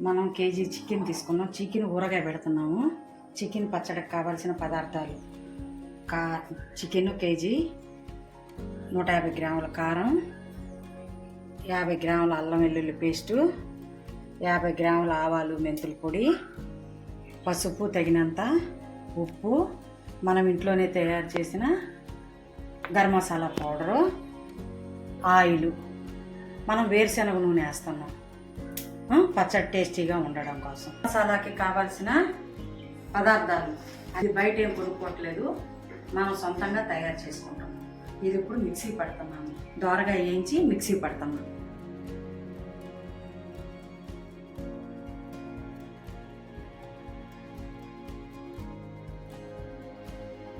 మనం KG chicken తీసుకున్నాం. Chicken ఊరగాయ పెడుతున్నాము. చికెన్ పచ్చడికి కావాల్సిన పదార్థాలు. కా చికెన్ కేజీ నూట యాభై గ్రాముల కారం యాభై గ్రాముల అల్లం వెల్లుల్లి పేస్టు యాభై గ్రాముల ఆవాలు మెంతుల పొడి పసుపు తగినంత ఉప్పు. మనం ఇంట్లోనే తయారు చేసిన గరం మసాలా పౌడరు ఆయిల్. మనం వేరుశనగ నూనె వేస్తున్నాం. పచ్చడి టేస్టీగా ఉండడం కోసం. మసాలాకి కావాల్సిన పదార్థాలు. అది బయట ఏం కొనుక్కోవట్లేదు. మనం సొంతంగా తయారు చేసుకుంటాం. ఇది ఇప్పుడు మిక్సీ పడుతున్నాము. దోరగా వేయించి మిక్సీ పడుతున్నాము.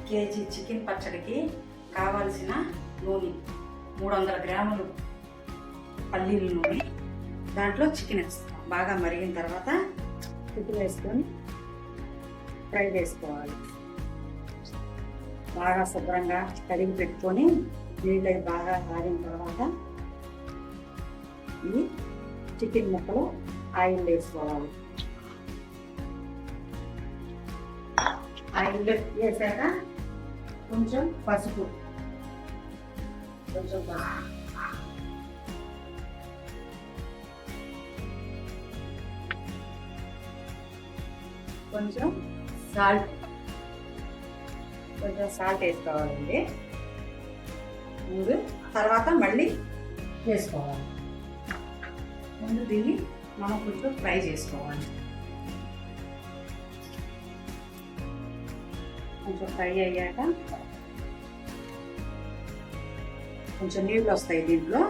కేజీ చికెన్ పచ్చడికి కావాల్సిన నూనె. మూడు వందల గ్రాములు పల్లీల నూనె. దాంట్లో చికెన్ వేస్తాం బాగా మరిగిన తర్వాత చికెన్ వేసుకొని ఫ్రై చేసుకోవాలి. బాగా శుభ్రంగా కడిగి పెట్టుకొని నీళ్ళు బాగా ఆరిన తర్వాత ఈ చికెన్ ముక్కలు ఆయిల్ వేసుకోవాలి. ఆయిల్ వేసాక కొంచెం పసుపు కొంచెం పసుపు కొంచెం సాల్ట్ కొంచెం సాల్ట్ వేసుకోవాలండి. ముందు తర్వాత మళ్ళీ వేసుకోవాలి. ముందు దీన్ని మనం కొంచెం ఫ్రై చేసుకోవాలి. కొంచెం ఫ్రై అయ్యాక కొంచెం నీళ్ళు వస్తాయి దీంట్లో.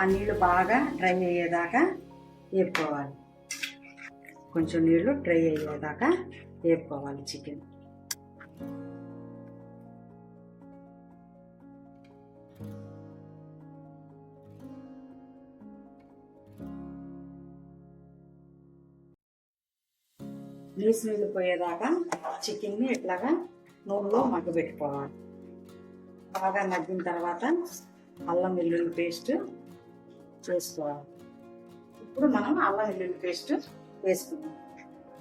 ఆ నీళ్ళు బాగా డ్రై అయ్యేదాకా వేపుకోవాలి. కొంచెం నీళ్ళు డ్రై అయ్యేదాకా వేపుకోవాలి చికెన్. నీసు నీళ్ళు పోయేదాకా చికెన్ని ఇట్లాగా నూనెలో మగ్గబెట్టుకోవాలి. బాగా మగ్గిన తర్వాత అల్లం వెల్లుల్లి పేస్ట్ చేసుకోవాలి ఇప్పుడు మనం అల్లం వెల్లుల్లి పేస్ట్ వేసుకున్నాం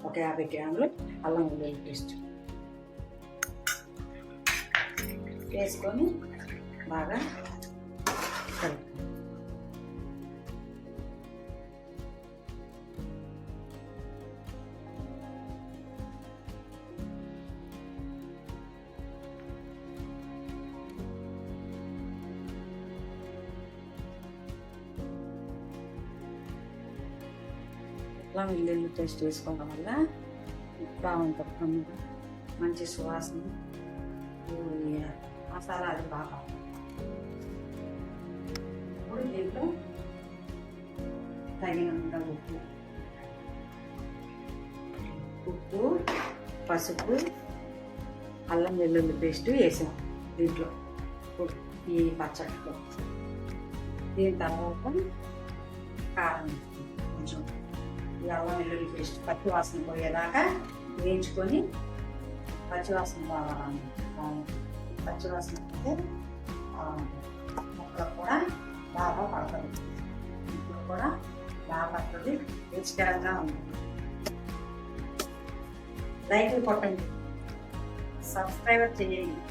ఒక యాభై గ్రాములు అల్లం వెల్లుల్లి పేస్ట్. వేసుకొని బాగా కలుపుకోవాలి అల్లం వెల్లుల్లి పేస్ట్ వేసుకోవడం వల్ల బాగుంటుంది. మంచి సువాసన. మసాలా అది బాగా. ఇప్పుడు దీంట్లో తగినంత ఉప్పు. ఉప్పు పసుపు అల్లం వెల్లుల్లి పేస్ట్ వేసాం దీంట్లో. ఈ పచ్చడిలో. దీని తర్వాత కారం కొంచెం. ఈ అల్లం వెల్లుల్లి పేస్ట్ పచ్చి వాసన పోయేదాకా వేయించుకొని పచ్చి వాసన పచ్చివాసన పచ్చి వాసన పోతే ముక్కలు కూడా బాగా పడుతుంది ముక్కలు కూడా బాగా పడుతుంది. రుచికరంగా ఉంటుంది లైక్ కొట్టండి. సబ్స్క్రైబర్ చేయండి.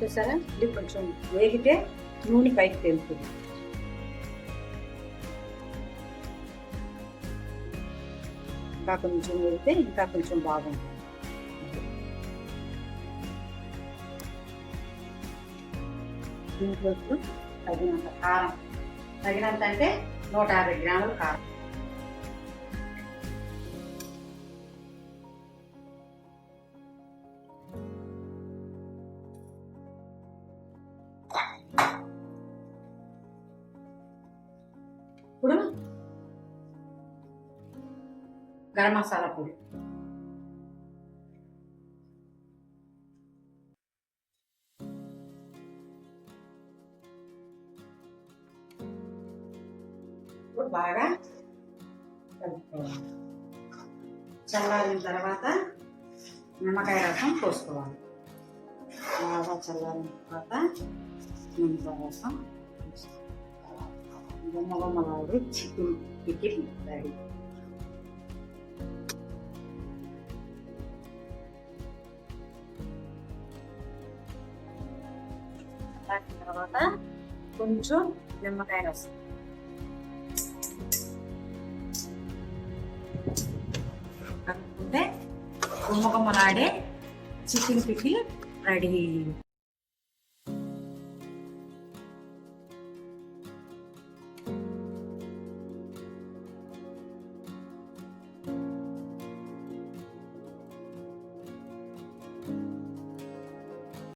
చూసారా? ఇది కొంచెం వేగితే నూనె పైకి తెలుస్తుంది ఇంకా కొంచెం వేగితే ఇంకా కొంచెం బాగుంటుంది. దీంట్లో తగినంత కారం. తగినంత అంటే నూట యాభై గ్రాములు కారం. గరం మసాలా పొడి ఇప్పుడు బాగా కలుపుకోవాలి చల్లారిన తర్వాత నిమ్మకాయ రసం పోసుకోవాలి బాగా చల్లారిన తర్వాత నేను తర్వాత గుమ్మగుమ్మలాడు చికెన్ పికిల్ రెడీ దాని తర్వాత కొంచెం నిమ్మకాయ రసం. కలుపుకుంటే గుమ్మగుమ్మలాడే చికెన్ పికిల్ రెడీ.